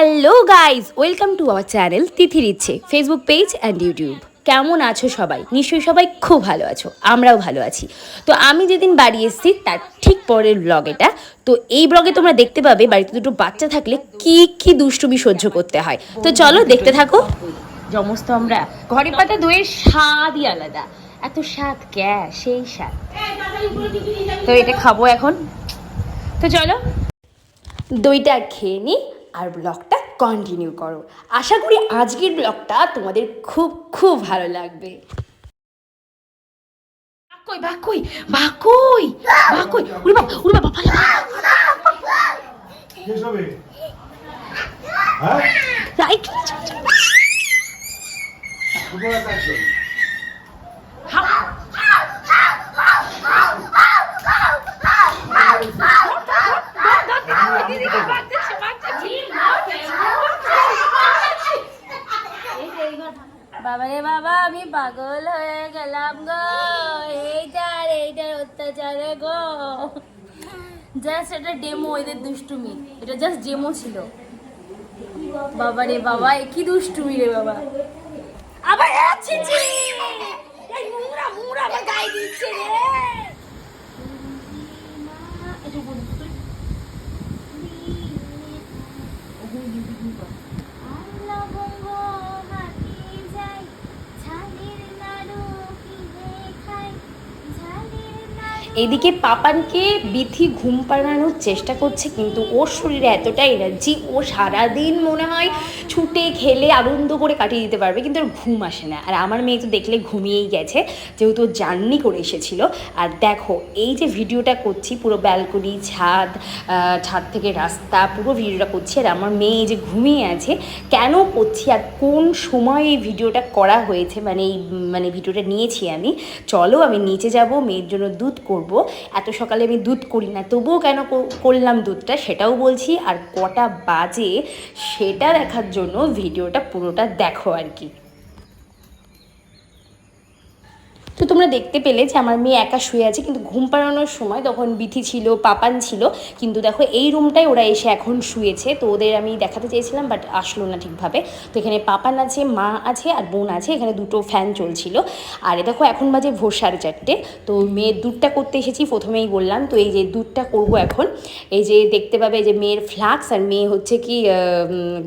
Hello guys welcome to our channel তিথির ইচ্ছে Facebook page and YouTube কেমন আছো সবাই? নিশ্চয়ই সবাই খুব ভালো আছো। আমরাও ভালো আছি। তো আমি যেদিন বাড়ি এসেছি তার ঠিক পরের ব্লগ এটা তো এই ব্লগে তোমরা দেখতে পাবে বাড়িতে দুটো বাচ্চা থাকলে কি কি দুষ্টুমি সহ্য করতে হয়। তো চলো দেখতে থাকো। সমস্ত আমরা ঘরে পাতা দইয়ের স্বাদই আলাদা। এত স্বাদ ক্যা সেই স্বাদ। তো এটা খাব এখন। তো চলো। দইটা খেয়ে নিই আর ব্লগটা কন্টিনিউ করো। আশা করি আজকের ব্লগটা তোমাদের খুব খুব ভালো লাগবে। বাকই বাকই বাকই বাকই। উড়ে বাবা উড়ে হ্যাঁ? রাইট বাবা রে বাবা, আমি পাগল হয়ে গেলাম গো। এইটার এইটার অত্যাচারে গো। জাস্ট এটা ডেমো এদের দুষ্টুমি। এটা জাস্ট ডেমো ছিল। বাবা রে বাবা কি দুষ্টুমি রে বাবা। আবার এই গায়ে দিচ্ছে রে। একটু বলি এদিকে পাপানকে বিথি ঘুম পাড়ানোর চেষ্টা করছে, কিন্তু ওর শরীরে এতটা এনার্জি ও সারাদিন মনে হয় ছুটে, খেলে, আনন্দ করে কাটিয়ে দিতে পারবে, কিন্তু ওর ঘুম আসে না। আর আমার মেয়ে তো দেখলে ঘুমিয়েই গেছে, যেহেতু জার্নি করে এসেছিল। আর দেখো, এই যে ভিডিওটা করছি, পুরো ব্যালকনি ছাদ ছাদ থেকে রাস্তা, পুরো ভিডিওটা করছি, আর আমার মেয়ে যে ঘুমিয়ে আছে, কেন করছি আর কোন সময় এই ভিডিওটা করা হয়েছে মানে এই মানে ভিডিওটা নিয়েছি আমি, চলো আমি নিচে যাব, মেয়ের জন্য দুধ করব। এত সকালে আমি দুধ করি না, তবুও কেন কর- করলাম দুধটা সেটাও বলছি। আর কটা বাজে সেটা দেখার জন্য ভিডিওটা পুরোটা দেখো আর কি তো তোমরা দেখতে পেলে যে আমার মেয়ে একা শুয়ে আছে, কিন্তু ঘুম পাড়ানোর সময় তখন বিথি ছিল, পাপান ছিল, কিন্তু দেখো এই রুমটাই ওরা এসে এখন শুয়েছে। তো ওদের আমি দেখাতে চেয়েছিলাম বাট আসলো না ঠিকভাবে। তো এখানে পাপান আছে, মা আছে আর বোন আছে, এখানে দুটো ফ্যান চলছিল। আর দেখো এখন বাজে ভোর সাড়ে চারটে। তো মেয়ের দুধটা করতে এসেছি, প্রথমেই বললাম, তো এই যে দুধটা করব এখন। এই যে দেখতে পাবে যে মেয়ের ফ্লাক্স আর মেয়ে হচ্ছে কি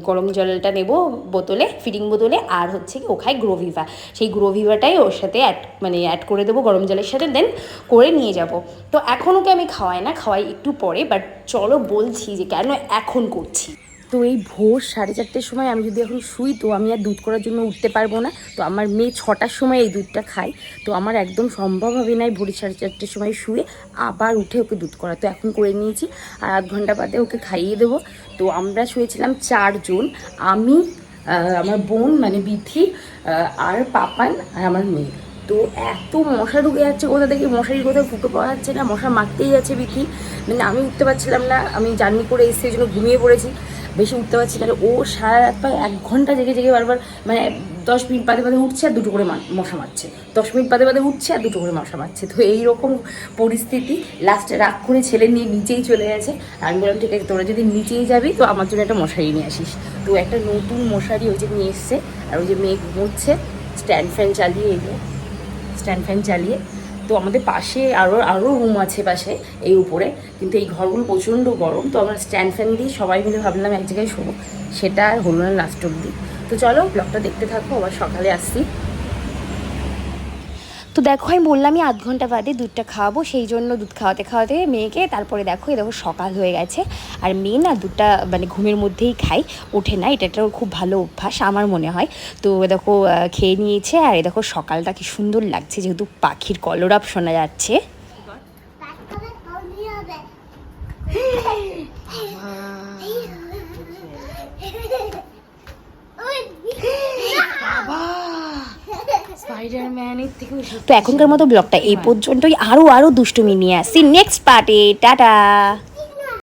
গরম জলটা নেব বোতলে ফিডিং বোতলে, আর হচ্ছে কি ও খায় গ্রোভিভা সেই গ্রোভিভাটাই ওর সাথে অ্যাড মানে অ্যাড করে দেবো গরম জলের সাথে দেন করে নিয়ে যাব। তো এখন ওকে আমি খাওয়াই না, খাওয়াই একটু পরে বাট চলো বলছি যে কেন এখন করছি। তো এই ভোর সাড়ে চারটের সময় আমি যদি এখন শুই, তো আমি আর দুধ করার জন্য উঠতে পারব না। তো আমার মেয়ে ছটার সময় এই দুধটা খায়। তো আমার একদম সম্ভব হবে না এই ভোর সাড়ে চারটের সময় শুয়ে আবার উঠে ওকে দুধ করা। তো এখন করে নিয়েছি, আর আধ ঘণ্টা বাদে ওকে খাইয়ে দেবো। তো আমরা শুয়েছিলাম চারজন, আমি আমার বোন মানে বিথি আর পাপান, আর আমার মেয়ে। তো এত মশা ঢুকে যাচ্ছে কোথা থেকে? মশারির কোথাও ফুটো পাওয়া যাচ্ছে না, মশা মারতেই যাচ্ছে বিথি মানে আমি উঠতে পারছিলাম না, আমি জার্নি করে এসে জন্য ঘুমিয়ে পড়েছি। বেশি উঠতে পারছি না, ও সারা রাত প্রায় এক ঘণ্টা জেগে জেগে বারবার মানে দশ মিনিট বাদে বাদে উঠছে আর দুটো করে মশা মারছে। দশ মিনিট বাদে বাদে উঠছে আর দুটো করে মশা মারছে। তো এইরকম পরিস্থিতি। লাস্টে রাগ করে ছেলে নিয়ে নিচেই চলে গেছে। আমি বললাম, ঠিক আছে, তোরা যদি নিচেই যাবি, তো আমার জন্য একটা মশারি নিয়ে আসিস। তো একটা নতুন মশারি ওই যে নিয়ে এসছে, আর ওই যে মেয়ে ঘুমোচ্ছে, স্ট্যান্ড ফ্যান চালিয়ে যে স্ট্যান্ড ফ্যান চালিয়ে তো আমাদের পাশে আরও আরও রুম আছে পাশে, এই উপরে। কিন্তু এই ঘরগুলো প্রচণ্ড গরম, তো আমরা স্ট্যান্ড ফ্যান দিয়ে সবাই মিলে ভাবলাম এক জায়গায় শোবো। সেটা হলো না লাস্ট অব্দি তো চলো ব্লগটা দেখতে থাকব আবার সকালে আসছি। তো দেখো আমি বললামই আধ ঘণ্টা বাদে দুধটা খাওয়াবো সেই জন্য দুধ খাওয়াতে খাওয়াতে মেয়েকে তারপরে দেখো এই দেখো সকাল হয়ে গেছে। আর মেয়ে না দুধটা মানে ঘুমের মধ্যেই খায় ওঠে না এটা একটা খুব ভালো অভ্যাস আমার মনে হয়। তো এ দেখো খেয়ে নিয়েছে আর এ দেখো সকালটা কি সুন্দর লাগছে যেহেতু পাখির কলরাপ শোনা যাচ্ছে তারপরে হলি হবে তো এখনকার মতো ব্লগটা এই পর্যন্তই আরও আরও দুষ্টুমি নিয়ে আসি নেক্সট পার্টে টাটা।